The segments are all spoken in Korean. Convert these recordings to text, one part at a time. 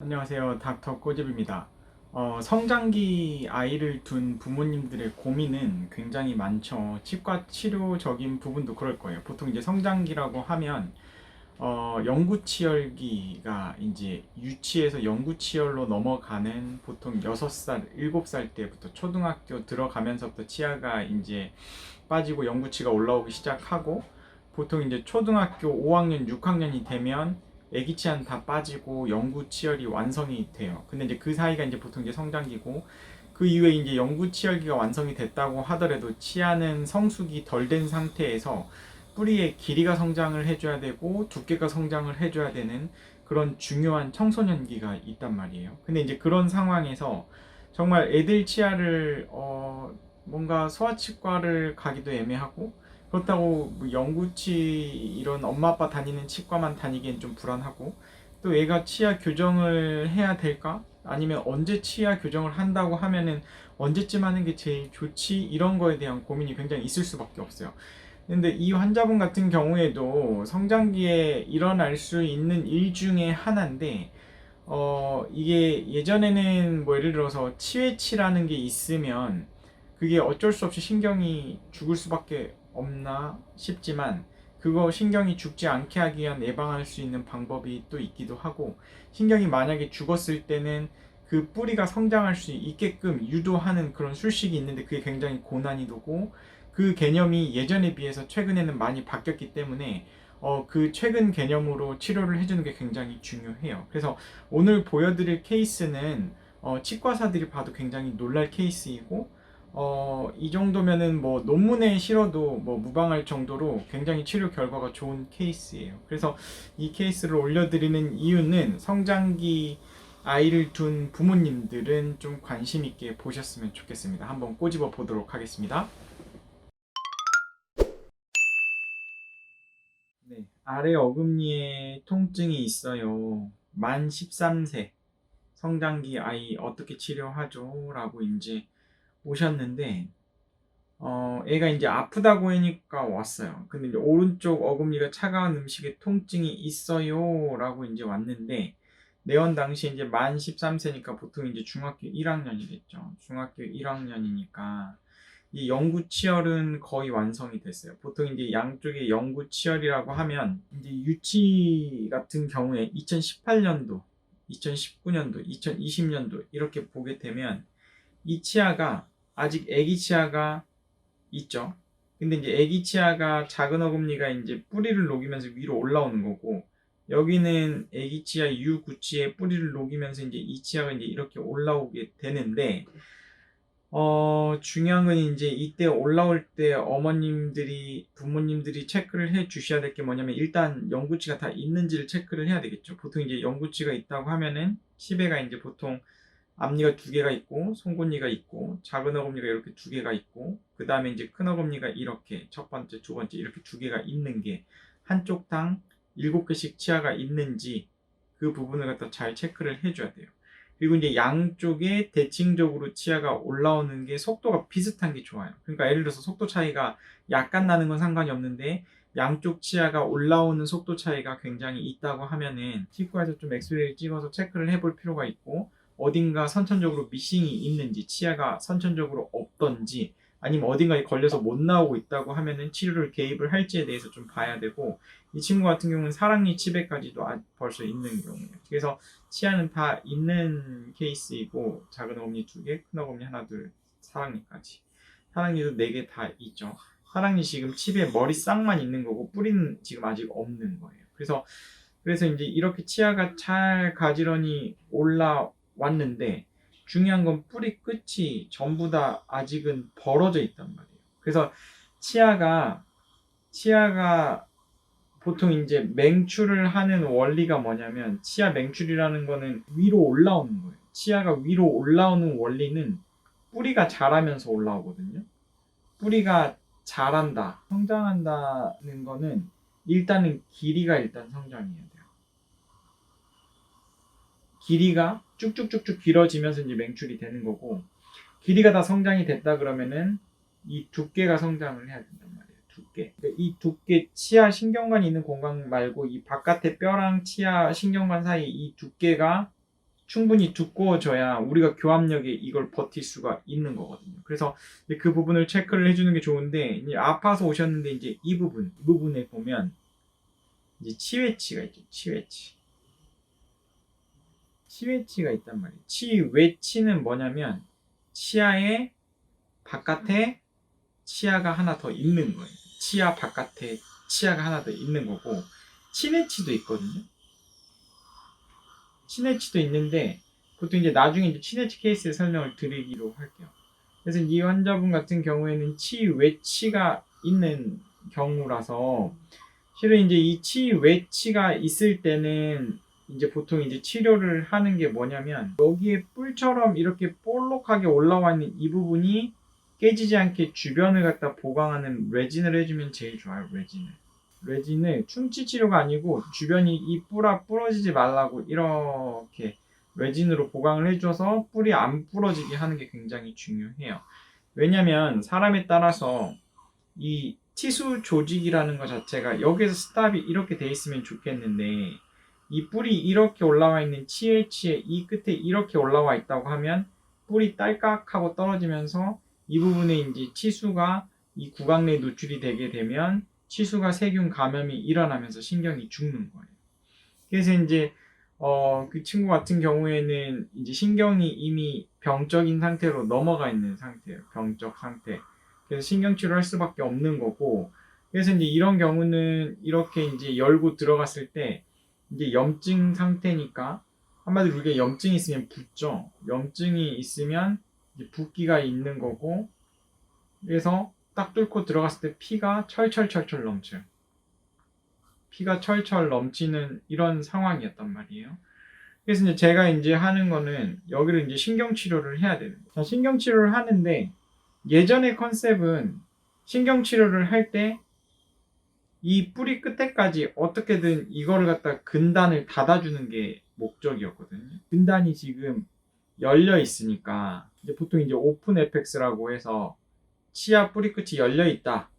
안녕하세요. 닥터 꼬집입니다. 어, 성장기 아이를 둔 부모님들의 고민은 굉장히 많죠. 치과 치료적인 부분도 그럴 거예요. 보통 이제 성장기라고 하면 어, 영구치열기가 이제 유치에서 영구치열로 넘어가는 보통 6살, 7살 때부터 초등학교 들어가면서부터 치아가 이제 빠지고 영구치가 올라오기 시작하고 보통 이제 초등학교 5학년, 6학년이 되면 애기 치아는 다 빠지고 영구 치열이 완성이 돼요. 근데 이제 그 사이가 이제 보통 이제 성장기고 그 이후에 이제 영구 치열기가 완성이 됐다고 하더라도 치아는 성숙이 덜 된 상태에서 뿌리의 길이가 성장을 해줘야 되고 두께가 성장을 해줘야 되는 그런 중요한 청소년기가 있단 말이에요. 근데 이제 그런 상황에서 정말 애들 치아를 어 뭔가 소아치과를 가기도 애매하고 그렇다고 뭐 영구치 이런 엄마 아빠 다니는 치과만 다니기엔 좀 불안하고 또 애가 치아 교정을 해야 될까? 아니면 언제 치아 교정을 한다고 하면은 언제쯤 하는 게 제일 좋지? 이런 거에 대한 고민이 굉장히 있을 수밖에 없어요. 근데 이 환자분 같은 경우에도 성장기에 일어날 수 있는 일 중에 하나인데 어 이게 예전에는 뭐 예를 들어서 치외치라는 게 있으면 그게 어쩔 수 없이 신경이 죽을 수밖에 없나 싶지만 그거 신경이 죽지 않게 하기 위한 예방할 수 있는 방법이 또 있기도 하고 신경이 만약에 죽었을 때는 그 뿌리가 성장할 수 있게끔 유도하는 그런 술식이 있는데 그게 굉장히 고난이도고 그 개념이 예전에 비해서 최근에는 많이 바뀌었기 때문에 어, 그 최근 개념으로 치료를 해주는 게 굉장히 중요해요. 그래서 오늘 보여드릴 케이스는 어, 치과사들이 봐도 굉장히 놀랄 케이스이고 어, 이 정도면은 뭐 논문에 실어도 뭐 무방할 정도로 굉장히 치료 결과가 좋은 케이스예요. 그래서 이 케이스를 올려드리는 이유는 성장기 아이를 둔 부모님들은 좀 관심 있게 보셨으면 좋겠습니다. 한번 꼬집어 보도록 하겠습니다. 네, 아래 어금니에 통증이 있어요. 만 13세 성장기 아이 어떻게 치료하죠? 라고 이제 오셨는데 어 애가 이제 아프다고 하니까 왔어요. 근데 이제 오른쪽 어금니가 차가운 음식에 통증이 있어요 라고 이제 왔는데 내원 당시 이제 만 13세니까 보통 이제 중학교 1학년이겠죠. 중학교 1학년이니까 이 영구 치열은 거의 완성이 됐어요. 보통 이제 양쪽에 영구 치열이라고 하면 이제 유치 같은 경우에 2018년도, 2019년도, 2020년도 이렇게 보게 되면 이 치아가 아직 애기 치아가 있죠. 근데 이제 애기 치아가 작은 어금니가 이제 뿌리를 녹이면서 위로 올라오는 거고 여기는 애기 치아 유구치에 뿌리를 녹이면서 이제 이 치아가 이제 이렇게 올라오게 되는데 어 중요한 건 이제 이때 올라올 때 어머님들이 부모님들이 체크를 해 주셔야 될 게 뭐냐면 일단 영구치가 다 있는지를 체크를 해야 되겠죠. 보통 이제 영구치가 있다고 하면은 치배가 이제 보통 앞니가 두 개가 있고 송곳니가 있고 작은 어금니가 이렇게 두 개가 있고 그 다음에 이제 큰 어금니가 이렇게 첫 번째 두 번째 이렇게 두 개가 있는 게 한쪽 당 일곱 개씩 치아가 있는지 그 부분을 갖다 잘 체크를 해줘야 돼요. 그리고 이제 양쪽에 대칭적으로 치아가 올라오는 게 속도가 비슷한 게 좋아요. 그러니까 예를 들어서 속도 차이가 약간 나는 건 상관이 없는데 양쪽 치아가 올라오는 속도 차이가 굉장히 있다고 하면은 치과에서 좀 엑스레이를 찍어서 체크를 해볼 필요가 있고 어딘가 선천적으로 미싱이 있는지 치아가 선천적으로 없던지 아니면 어딘가에 걸려서 못 나오고 있다고 하면은 치료를 개입을 할지에 대해서 좀 봐야 되고 이 친구 같은 경우는 사랑니 치배까지도 아- 벌써 있는 경우예요. 그래서 치아는 다 있는 케이스이고 작은 어금니 두 개, 큰 어금니 하나, 둘, 사랑니까지. 사랑니도 네 개 다 있죠. 사랑니 지금 칩에 머리 싹만 있는 거고 뿌리는 지금 아직 없는 거예요. 그래서 그래서 이제 이렇게 치아가 잘 가지런히 올라 왔는데 중요한 건 뿌리 끝이 전부 다 아직은 벌어져 있단 말이에요. 그래서 치아가 치아가 보통 이제 맹출을 하는 원리가 뭐냐면 치아 맹출이라는 거는 위로 올라오는 거예요. 치아가 위로 올라오는 원리는 뿌리가 자라면서 올라오거든요. 뿌리가 자란다, 성장한다는 거는 일단은 길이가 일단 성장해야 돼요. 길이가 쭉쭉쭉쭉 길어지면서 이제 맹출이 되는 거고 길이가 다 성장이 됐다 그러면은 이 두께가 성장을 해야 된단 말이에요. 두께. 그러니까 이 두께 치아 신경관이 있는 공간 말고 이 바깥의 뼈랑 치아 신경관 사이 이 두께가 충분히 두꺼워져야 우리가 교합력에 이걸 버틸 수가 있는 거거든요. 그래서 그 부분을 체크를 해주는 게 좋은데 이제 아파서 오셨는데 이제 이 부분 이 부분에 보면 이제 치외치가 있죠. 치외치. 치외치가 있단 말이에요. 치외치는 뭐냐면 치아의 바깥에 치아가 하나 더 있는 거예요. 치아 바깥에 치아가 하나 더 있는 거고 치내치도 있거든요. 치내치도 있는데 그것도 이제 나중에 이제 치내치 케이스의 설명을 드리기로 할게요. 그래서 이 환자분 같은 경우에는 치외치가 있는 경우라서 실은 이제 이 치외치가 있을 때는 이제 보통 이제 치료를 하는 게 뭐냐면 여기에 뿔처럼 이렇게 볼록하게 올라와 있는 이 부분이 깨지지 않게 주변을 갖다 보강하는 레진을 해주면 제일 좋아요 레진을. 레진을 충치 치료가 아니고 주변이 이 뿔아 부러지지 말라고 이렇게 레진으로 보강을 해줘서 뿔이 안 부러지게 하는 게 굉장히 중요해요. 왜냐면 사람에 따라서 이 티수 조직이라는 것 자체가 여기서 스탑이 이렇게 돼 있으면 좋겠는데 이 뿔이 이렇게 올라와 있는 CH의 이 끝에 이렇게 올라와 있다고 하면 뿔이 딸깍 하고 떨어지면서 이 부분에 이제 치수가 이 구강 내에 노출이 되게 되면 치수가 세균 감염이 일어나면서 신경이 죽는 거예요. 그래서 이제 어, 그 친구 같은 경우에는 이제 신경이 이미 병적인 상태로 넘어가 있는 상태예요. 병적 상태. 그래서 신경 치료를 할 수밖에 없는 거고. 그래서 이제 이런 경우는 이렇게 이제 열고 들어갔을 때 이게 염증 상태니까 한마디로 우리가 염증이 있으면 붓죠. 염증이 있으면 붓기가 있는 거고 그래서 딱 뚫고 들어갔을 때 피가 철철철철 넘쳐요. 피가 철철 넘치는 이런 상황이었단 말이에요. 그래서 이제 제가 이제 하는 거는 여기를 이제 신경 치료를 해야 되는 거예요. 자, 신경 치료를 하는데 예전의 컨셉은 신경 치료를 할 때 이 뿌리 끝에까지 어떻게든 이거를 갖다 근단을 닫아주는 게 목적이었거든요. 근단이 지금 열려 있으니까 이제 보통 이제 오픈 에펙스라고 해서 치아 뿌리 끝이 열려 있다.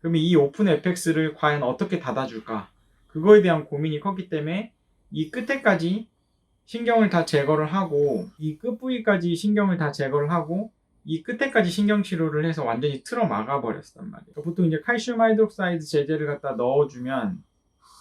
그러면 이 오픈 에펙스를 과연 어떻게 닫아줄까? 그거에 대한 고민이 컸기 때문에 이 끝에까지 신경을 다 제거를 하고 이 끝 부위까지 신경을 다 제거를 하고 이 끝에까지 신경 치료를 해서 완전히 틀어 막아 버렸단 말이에요. 보통 이제 칼슘 하이드록사이드 제제를 갖다 넣어주면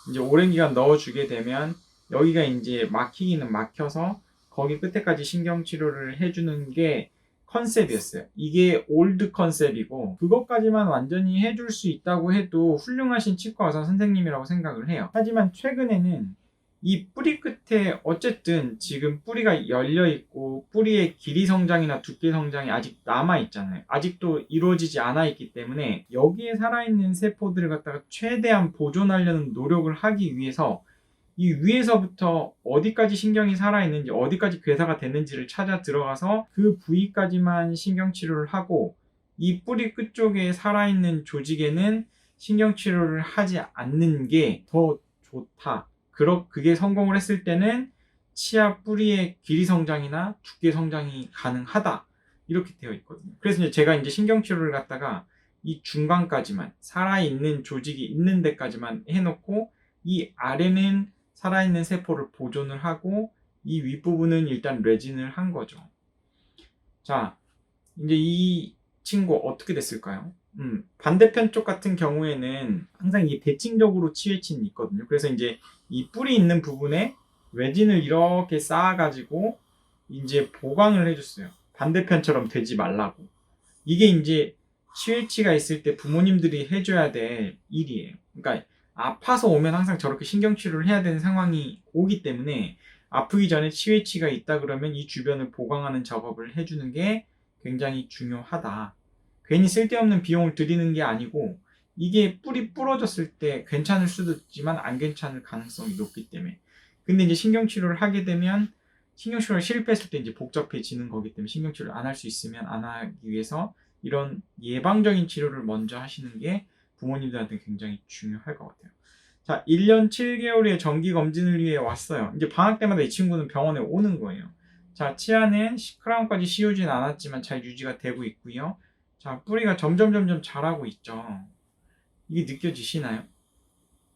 이제 오랜 기간 넣어주게 되면 여기가 이제 막히기는 막혀서 거기 끝에까지 신경 치료를 해주는 게 컨셉이었어요. 이게 올드 컨셉이고 그것까지만 완전히 해줄 수 있다고 해도 훌륭하신 치과 의사 선생님이라고 생각을 해요. 하지만 최근에는 이 뿌리 끝에 어쨌든 지금 뿌리가 열려 있고 뿌리의 길이 성장이나 두께 성장이 아직 남아 있잖아요. 아직도 이루어지지 않아 있기 때문에 여기에 살아있는 세포들을 갖다가 최대한 보존하려는 노력을 하기 위해서 이 위에서부터 어디까지 신경이 살아있는지 어디까지 괴사가 됐는지를 찾아 들어가서 그 부위까지만 신경 치료를 하고 이 뿌리 끝 쪽에 살아있는 조직에는 신경 치료를 하지 않는 게 더 좋다. 그러, 그게 성공을 했을 때는 치아 뿌리의 길이 성장이나 두께 성장이 가능하다. 이렇게 되어 있거든요. 그래서 이제 제가 이제 신경 치료를 갖다가 이 중간까지만 살아있는 조직이 있는 데까지만 해놓고 이 아래는 살아있는 세포를 보존을 하고 이 윗부분은 일단 레진을 한 거죠. 자, 이제 이 친구 어떻게 됐을까요? 음, 반대편 쪽 같은 경우에는 항상 이게 대칭적으로 치외친이 있거든요. 그래서 이제 이 뿌리 있는 부분에 레진을 이렇게 쌓아가지고 이제 보강을 해줬어요. 반대편처럼 되지 말라고. 이게 이제 치외치가 있을 때 부모님들이 해줘야 될 일이에요. 그러니까 아파서 오면 항상 저렇게 신경치료를 해야 되는 상황이 오기 때문에 아프기 전에 치외치가 있다 그러면 이 주변을 보강하는 작업을 해주는 게 굉장히 중요하다. 괜히 쓸데없는 비용을 들이는 게 아니고 이게 뿌리 부러졌을 때 괜찮을 수도 있지만 안 괜찮을 가능성이 높기 때문에. 근데 이제 신경치료를 하게 되면 신경치료를 실패했을 때 이제 복잡해지는 거기 때문에 신경치료를 안 할 수 있으면 안 하기 위해서 이런 예방적인 치료를 먼저 하시는 게 부모님들한테 굉장히 중요할 것 같아요. 자, 1년 7개월의 정기 검진을 위해 왔어요. 이제 방학 때마다 이 친구는 병원에 오는 거예요. 자, 치아는 크라운까지 씌우진 않았지만 잘 유지가 되고 있고요. 자, 뿌리가 점점 점점 자라고 있죠. 이게 느껴지시나요?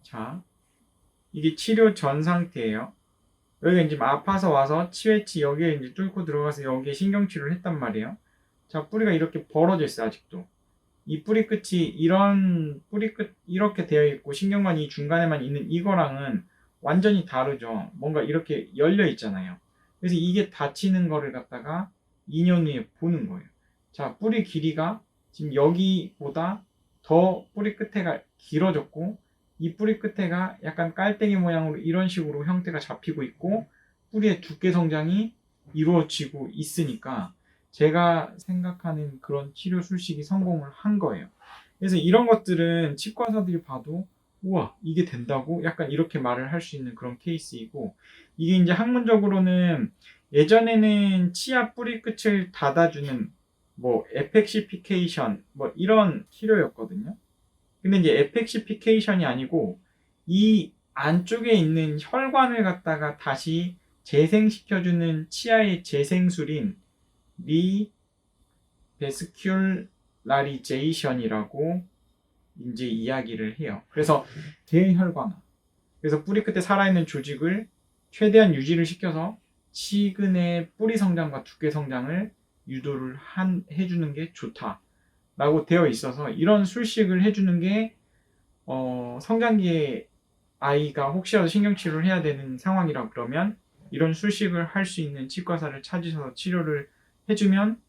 자, 이게 치료 전 상태예요. 여기가 이제 아파서 와서 치외치 여기에 이제 뚫고 들어가서 여기에 신경치료를 했단 말이에요. 자, 뿌리가 이렇게 벌어져 있어요, 아직도. 이 뿌리 끝이 이런 뿌리 끝 이렇게 되어 있고 신경관이 중간에만 있는 이거랑은 완전히 다르죠. 뭔가 이렇게 열려 있잖아요. 그래서 이게 닫히는 거를 갖다가 2년 후에 보는 거예요. 자, 뿌리 길이가 지금 여기보다 더 뿌리 끝에가 길어졌고 이 뿌리 끝에가 약간 깔땡이 모양으로 이런 식으로 형태가 잡히고 있고 뿌리의 두께 성장이 이루어지고 있으니까 제가 생각하는 그런 치료 술식이 성공을 한 거예요. 그래서 이런 것들은 치과사들이 봐도 우와 이게 된다고 약간 이렇게 말을 할 수 있는 그런 케이스이고 이게 이제 학문적으로는 예전에는 치아 뿌리 끝을 닫아주는 뭐 에펙시피케이션 뭐 이런 치료였거든요. 근데 이제 에펙시피케이션이 아니고 이 안쪽에 있는 혈관을 갖다가 다시 재생시켜주는 치아의 재생술인 리 베스큘라리제이션이라고 이제 이야기를 해요. 그래서 대혈관화. 그래서 뿌리 끝에 살아있는 조직을 최대한 유지를 시켜서 치근의 뿌리 성장과 두께 성장을 유도를 한, 해주는 게 좋다라고 되어 있어서 이런 술식을 해주는 게 어, 성장기에 아이가 혹시라도 신경치료를 해야 되는 상황이라 그러면 이런 술식을 할 수 있는 치과사를 찾으셔서 치료를 해주면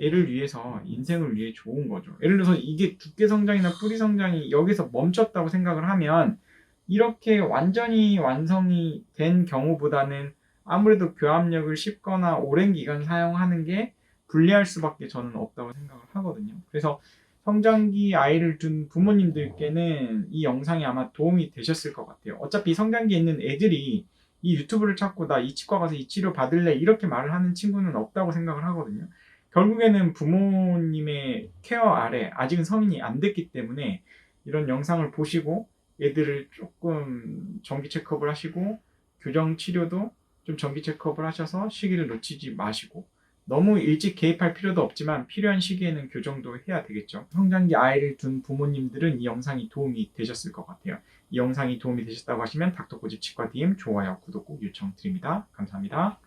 애를 위해서 인생을 위해 좋은 거죠. 예를 들어서 이게 두께 성장이나 뿌리 성장이 여기서 멈췄다고 생각을 하면 이렇게 완전히 완성이 된 경우보다는 아무래도 교합력을 쉽거나 오랜 기간 사용하는 게 불리할 수밖에 저는 없다고 생각을 하거든요. 그래서 성장기 아이를 둔 부모님들께는 이 영상이 아마 도움이 되셨을 것 같아요. 어차피 성장기에 있는 애들이 이 유튜브를 찾고 나 이 치과 가서 이 치료 받을래 이렇게 말을 하는 친구는 없다고 생각을 하거든요. 결국에는 부모님의 케어 아래 아직은 성인이 안 됐기 때문에 이런 영상을 보시고 애들을 조금 정기 체크업을 하시고 교정 치료도 좀 정기 체크업을 하셔서 시기를 놓치지 마시고 너무 일찍 개입할 필요도 없지만 필요한 시기에는 교정도 해야 되겠죠. 성장기 아이를 둔 부모님들은 이 영상이 도움이 되셨을 것 같아요. 이 영상이 도움이 되셨다고 하시면 닥터코지 치과 DM 좋아요, 구독 꼭 요청드립니다. 감사합니다.